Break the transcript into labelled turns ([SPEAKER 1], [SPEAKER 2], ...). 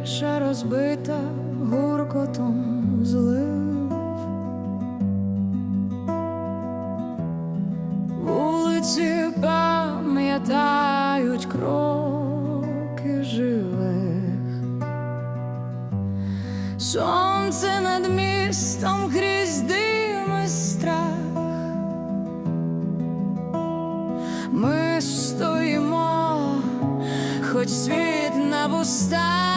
[SPEAKER 1] тиша розбита гуркотом злив. Вулиці пам'ятають кроки живих. Сонце над містом крізь дим і страх. Ми стоїмо, хоч світ на вустах.